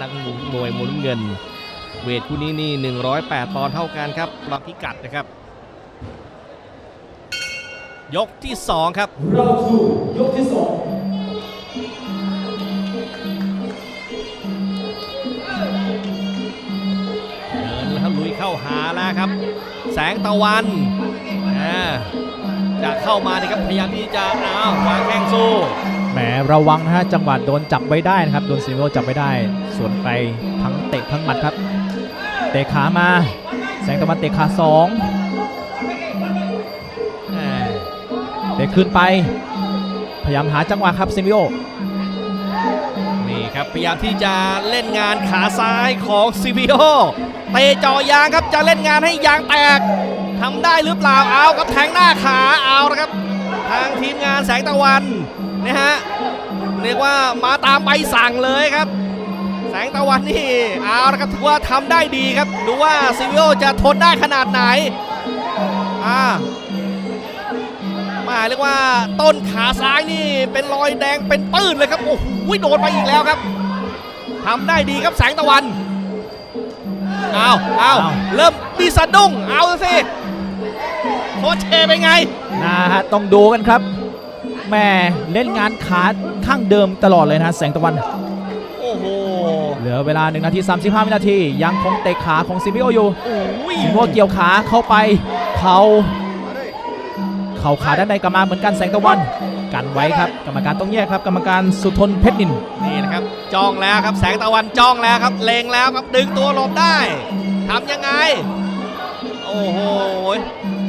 นักมวยมุมน้ำเงิน เวทคู่นี้นี่ 108 ปอนด์เท่ากันครับปรับพิกัดนะครับ ยกที่ 2 ครับเราสู่ยกที่สองเดินแล้วลุยเข้าหาแล้วครับ แสงตะวันอ่าจะเข้ามานี่ครับพยายามที่จะอ้าววางแข้งสู้ แหมระวังนะฮะจังหวะโดนจับไว้ได้นะครับโดนซิมิโอจับไว้ได้สวนไปทั้งเตะทั้งหมัดครับ เตะขามา แสงตะวันเตะขาสองเตะขึ้นไป พยายามหาจังหวะครับซิมิโอนี่ครับพยายามที่จะเล่นงานขาซ้ายของซิวิโอเตะจ่อยางครับจะเล่นงานให้ยางแตกทำได้หรือเปล่าเอาครับแทงหน้าขาเอาละครับ ทางทีมงานแสงตะวัน นะฮะเรียกว่ามาตามใบสั่งเลยครับ แสงตะวันนี่เอาละครับถือว่าทำได้ดีครับ ดูว่าซิวิโอจะทนได้ขนาดไหนอ่ามาเรียกว่าต้นขาซ้ายนี่เป็นรอยแดงเป็นปื้นเลยครับโอ้โหโดนไปอีกแล้วครับทำได้ดีครับแสงตะวันเอาเอาเริ่มมีสะดุ้งเอาสิโคชเชเป็นไงนะฮะต้องดูกันครับ แหม่เล่นงานขาข้างเดิมตลอดเลยนะฮะแสงตะวัน โอ้โห เหลือเวลา1นาที 35วินาที ยังคงเตะขาของซิมิโออยู่โอ้ยซิมิโอเกี่ยวขาเข้าไป เขาเข่าขาด้านในกลับมาเหมือนกันแสงตะวันกันไว้ครับ กรรมการต้องแยกครับ กรรมการสุทนเพชรนินนี่นะครับจ้องแล้วครับแสงตะวันจ้องแล้วครับเลงแล้วครับดึงตัวหลบได้ทำยังไง โอ้โห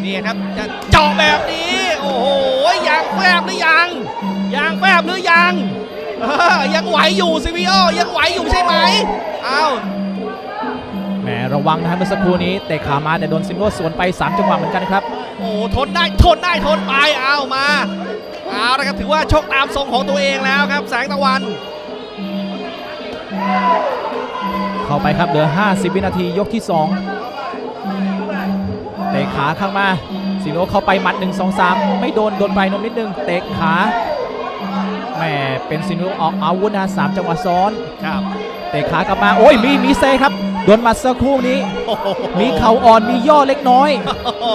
นี่ครับจะเจาะแบบนี้ โอ้โหยาง แฟบหรือยังยางแฟบหรือยังเออยังไหวอยู่ซิวิโอยังไหวอยู่ใช่ไหมเอาแหมระวังนะฮะเมื่อสักครู่นี้เตะขามาแต่โดนซิมิโอสวนไป 3 จังหวะเหมือนกันครับ โอ้โหทนได้ทนได้ทนไปเอามาเอาละครับถือว่าชกตามทรงของตัวเองแล้วครับ แสงตะวัน เข้าไปครับเหลือ 50 วินาทียกที่ 2 เตะขาข้างมา ซิมิโอเข้าไปหมัด1 2 3 ไม่โดน โดนไปนมนิดนึง เตะขาแหมเป็นซิมิโอออกอาวุธนะสามจังหวะซ้อนครับเตะขากลับมาโอ้ยมีมีเซครับโดนหมัดสักครู่นี้โอ้โหมีเข่าอ่อนมีย่อเล็กน้อยโอ้โห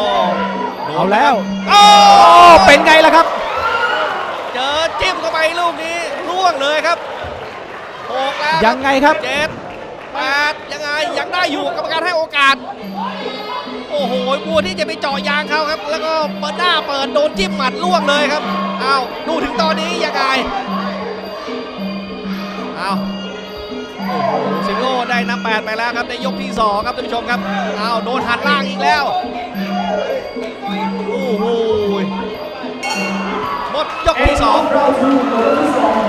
เอาแล้วโอ้โอ้เป็นไงล่ะครับ เจอจิ้มเข้าไปลูกนี้ล่วงเลยครับหกแล้วยังไงครับเจ็ดแปดยังไงยังได้อยู่กรรมการให้โอกาส โอ้โหบัวที่จะไปเจาะยางเขาครับ แล้วก็เปิดหน้าเปิดโดนจิ้มหมัดล่วงเลยครับเอาดูถึงตอนนี้ยังไงเอาโอ้โหซิงโก้ได้นับแปดไปแล้วครับในยกที่สองครับท่านผู้ชมครับเอาโดนหันล่างอีกแล้วโอ้โหหมดยกที่สองเราสู่ยกที่สอง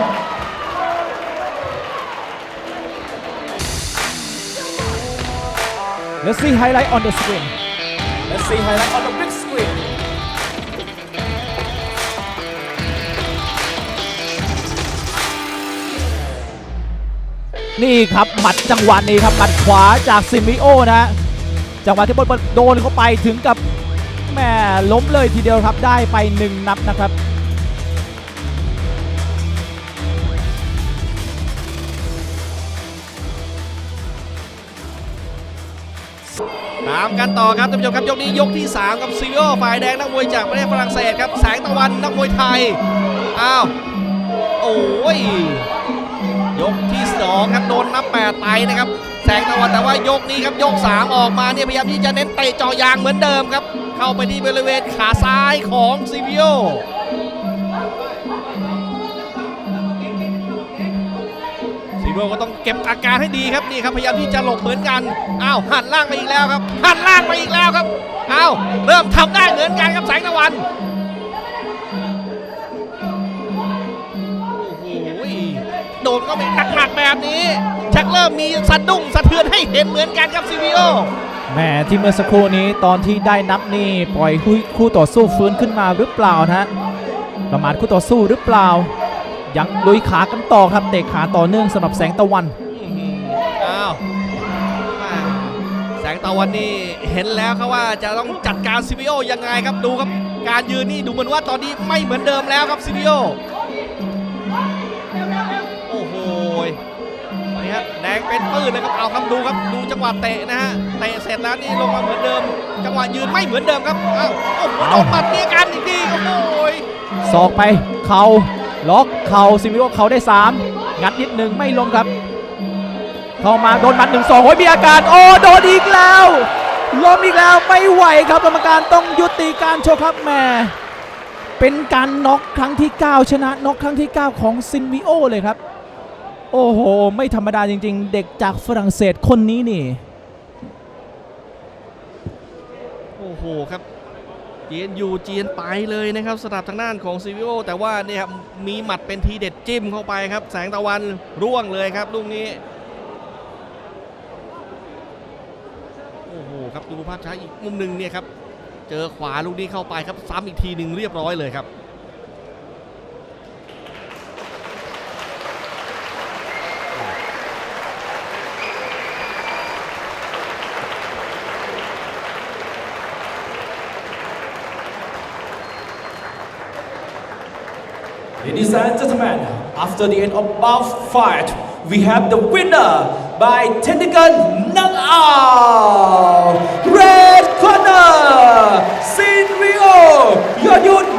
Let's see highlight on the screen Let's see highlight on the big screen นี่ครับหมัดจังหวะนี้ครับหมัดขวาจากซิมิโอนะ จังหวะที่บอลโดนเข้าไปถึงกับแหม่ล้มเลยทีเดียวครับได้ไปหนึ่งนับนะครับามกันต่อครับท่านผู้ชมครับยกนี้ยกที่ 3 กับซิวิโอฝ่ายแดงนักมวยจากประเทศฝรั่งเศสครับแสงตะวันนักมวยไทยอ้าวโอ้ยยกที่2ครับโดนนับแปดไปนะครับแสงตะวันแต่ว่ายกนี้ครับยก 3 ออกมาเนี่ยพยายามที่จะเน้นเตะจาะยางเหมือนเดิมครับ เข้าไปที่บริเวณขาซ้ายของซิวิโอ โอก็ต้องเก็บอาการให้ดีครับนี่ครับพยายามที่จะหลบเหมือนกันอ้าวหันล่างไปอีกแล้วครับหันล่างไปอีกแล้วครับอ้าวเริ่มทำได้เหมือนกันครับแสงตะวันโอ้โหโดนก็ม่หนักๆแบบนี้ชักเริ่มมีสะดุ้งสะเทือนให้เห็นเหมือนกันครับซีวีโอแหมที่เมื่อสักครู่นี้ตอนที่ได้นับนี่ปล่อยคู่ต่อสู้ฟื้นขึ้นมาหรือเปล่านะฮะประมาทคู่ต่อสู้หรือเปล่า ยังลุยขากันต่อครับเตะขาต่อเนื่องสำหรับแสงตะวันอ้าวอ่าแสงตะวันนี่เห็นแล้วครับว่าจะต้องจัดการซีวีโอยังไงครับดูครับ การยืนนี่ดูเหมือนว่าตอนนี้ไม่เหมือนเดิมแล้วครับซีวีโอโอ้โหนี่ฮะแดงเป็นปื้นเลยครับเอาครับดูครับดูจังหวะเตะนะฮะเตะเสร็จแล้วนี่ลงมาเหมือนเดิม จังหวะยืนไม่เหมือนเดิมครับเอ้าโอ้โหโดนหมัดนี่กันอีกทีโอ้โหศอกไปเข่า ล็อกเข่าซิมิโอเข่าได้ 3 งัดนิดหนึ่งไม่ลงครับ เข้ามาโดนหมัดหนึ่งสองโอ้ยมีอาการ โอ้โดนอีกแล้วล้มอีกแล้วไม่ไหวครับกรรมการต้องยุติการโชกครับแม่เป็นการน็อกครั้งที่ 9 ชนะน็อกครั้งที่ 9 ของซินวิโอเลยครับ โอ้โห ไม่ธรรมดาจริง ๆ เด็กจากฝรั่งเศสคนนี้นี่ โอ้โหครับ เจียนอยู่เจียนไปเลยนะครับสำหรับทางด้านของซีวิโอแต่ว่าเนี่ยครับมีหมัดเป็นทีเด็ดจิ้มเข้าไปครับ แสงตะวันร่วงเลยครับลูกนี้ โอ้โหครับดูภาพช้าอีกมุมหนึ่งเนี่ยครับ เจอขวาลูกนี้เข้าไปครับซ้ำอีกทีหนึ่งเรียบร้อยเลยครับ Ladies and gentlemen, after the end of bout fight, we have the winner by technical knockout. Red corner, Sin Ryo, your Yoyun